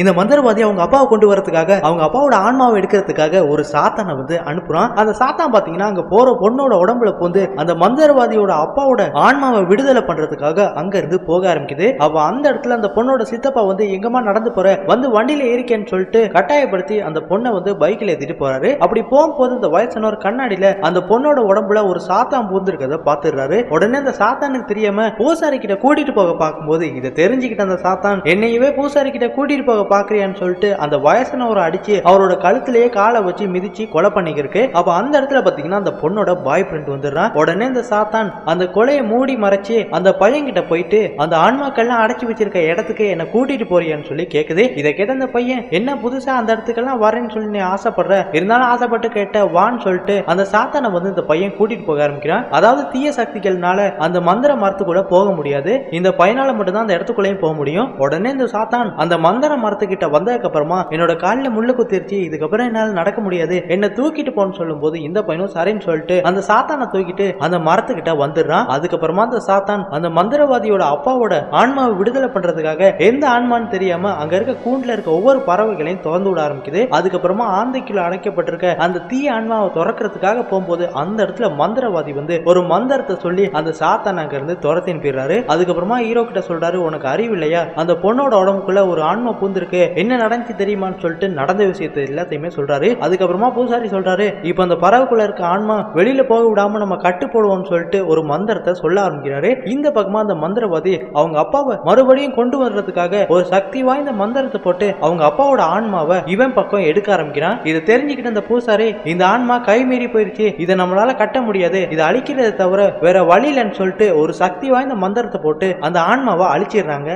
இந்த மந்திரவாதி அவங்க அப்பாவை கொண்டு வரதுக்காக அவங்க அப்பாவோட ஆன்மாவை எடுக்கிறதுக்காக ஒரு சாத்தானை வந்து அனுப்புறான். அந்த சாத்தான் பாத்தீங்கன்னா அங்க போற பொண்ணோட உடம்புல வந்து அந்த மந்திரவாதியோட அப்பாவோட ஆன்மாவை விடுதலை பண்றதுக்காக அங்க இருந்து போக ஆரம்பிக்குது. அவ அந்த இடத்துல அந்த பொண்ணோட சித்தப்பா வந்து எங்கம்மா நடந்து போற? வந்து வண்டியில ஏறிக்கேன்னு சொல்லிட்டு கட்டாயப்படுத்தி அந்த பொண்ணை வந்து பைக்ல ஏத்திட்டு போறாரு. அப்படி போகும்போது இந்த வயசானவர் கண்ணாடியில அந்த பொண்ணோட உடம்புல ஒரு சாத்தான் பூந்திருக்கிறத பாத்துடுறாரு. உடனே அந்த சாத்தானுக்கு தெரியாம பூசாரி கிட்ட கூட்டிட்டு போக பார்க்கும்போது இதை தெரிஞ்சுக்கிட்ட அந்த சாத்தான் என்னையவே பூசாரி கிட்ட கூட்டிட்டு போக பாக்குறியான்னு சொல்லிட்டு அந்த வயசானவரை அடிச்சு அவரோட கழுத்திலேயே காலை வச்சு மிதிச்சு கொலை பண்ணிக்கிருக்கு. அப்ப அந்த இடத்துல பாத்தீங்கன்னா அந்த பொண்ணோட பாய் ஃப்ரெண்ட் வந்துடுறான். உடனே இந்த சாத்தான் அந்த கொலையை மூடி மறைச்சு அந்த பையன்கிட்ட போயிட்டு அந்த ஆன்மாக்கள்லாம் அடைச்சு வச்சிருக்க இடத்துக்கு என்ன கூட்டிட்டு போறியான்னு சொல்லி கேக்குது. இதை கேட்ட அந்த பையன் என்ன புதுசா அந்த இடத்துக்கெல்லாம் வரேன்னு சொல்லி நீ ஆசைப்படுற? இருந்தாலும் ஆசைப்பட்டு கேட்ட வான்னு சொல்லிட்டு அந்த சாத்தானை வந்து இந்த பையன் கூட்டிட்டு போக ஆரம்பிக்கிறான். அதாவது தீய சக்திகள்னால அந்த மந்திர மரத்துக்குள்ள போக முடியாது. இந்த பையனால மட்டும்தான் அந்த இடத்துக்குள்ளேயும் போக முடியும். உடனே இந்த சாத்தான் அந்த மந்திர மரத்துக்கிட்ட வந்ததுக்கு அப்புறமா என்னோட காலில் முள்ளு குத்திருச்சு இதுக்கப்புறம் என்னால நடக்க முடியாது. என்ன தூக்கிட்டு போன்னு சொல்லும்போது இந்த பையனும் சரின்னு சொல்லிட்டு அந்த சாத்தானை தூக்கிட்டு அந்த மரத்துக்கிட்ட வந்துடுறான். அதுக்கப்புறமா அந்த சாத்தான் அந்த மந்திரவாதியோட அப்பாவோட ஆன்மாவை விடுதலை பண்றதுக்காக எந்த ஆன்மான்னு தெரியாம அங்க இருக்க கூண்டுல இருக்க ஒவ்வொரு பறவைகளையும் திறந்து விட ஆரம்பிக்குது. அதுக்கப்புறமா ஆந்தைக்குள்ள அடைக்கப்பட்டிருக்க அந்த தீய ஆன்மாவை திறக்கிறதுக்காக போகும்போது அந்த இடத்துல மந்திரவாதி வந்து ஒரு மந்திரத்தை சொல்லி அந்த சாத்தான் அங்க இருந்து துரத்தின் போயிடுறாரு. அதுக்கப்புறமா ஹீரோ கிட்ட சொல்றாரு உனக்கு அறிவு இல்லையா? அந்த பொண்ணோட உடம்புக்குள்ள ஒரு ஆன்மா நடந்திருக்கு. என்ன நடந்துச்சு தெரியுமான்னு சொல்லிட்டு நடந்த விஷயத்தை எல்லாத்தையுமே சொல்றாரு. அதுக்கப்புறமா பூசாரி சொல்றாரு இப்போ அந்த பறவைக்குள்ள இருக்க ஆன்மா வெளியில போக விடாம நம்ம கட்டு போடுவோம்னு சொல்லிட்டு ஒரு மந்திரத்தை சொல்ல ஆரம்பிக்கிறாரு. இந்த பக்கமா அந்த மந்திரவாதி அவங்க அப்பாவை மறுபடியும் கொண்டு வர்றதுக்காக ஒரு சக்தி வாய்ந்த மந்திரத்தை போட்டு அவங்க அப்பாவோட ஆன்மாவை இவன் பக்கம் எடுக்க ஆரம்பிக்கிறான். இதை தெரிஞ்சுக்கிட்ட அந்த பூசாரி இந்த ஆன்மா கை மீறி போயிருச்சு. இதை நம்மளால கட்ட முடியாது. இதை அழிக்கிறதை தவிர வேற வழி இல்லைன்னு சொல்லிட்டு ஒரு சக்தி வாய்ந்த மந்திரத்தை போட்டு அந்த ஆன்மாவை அழிச்சிடுறாங்க.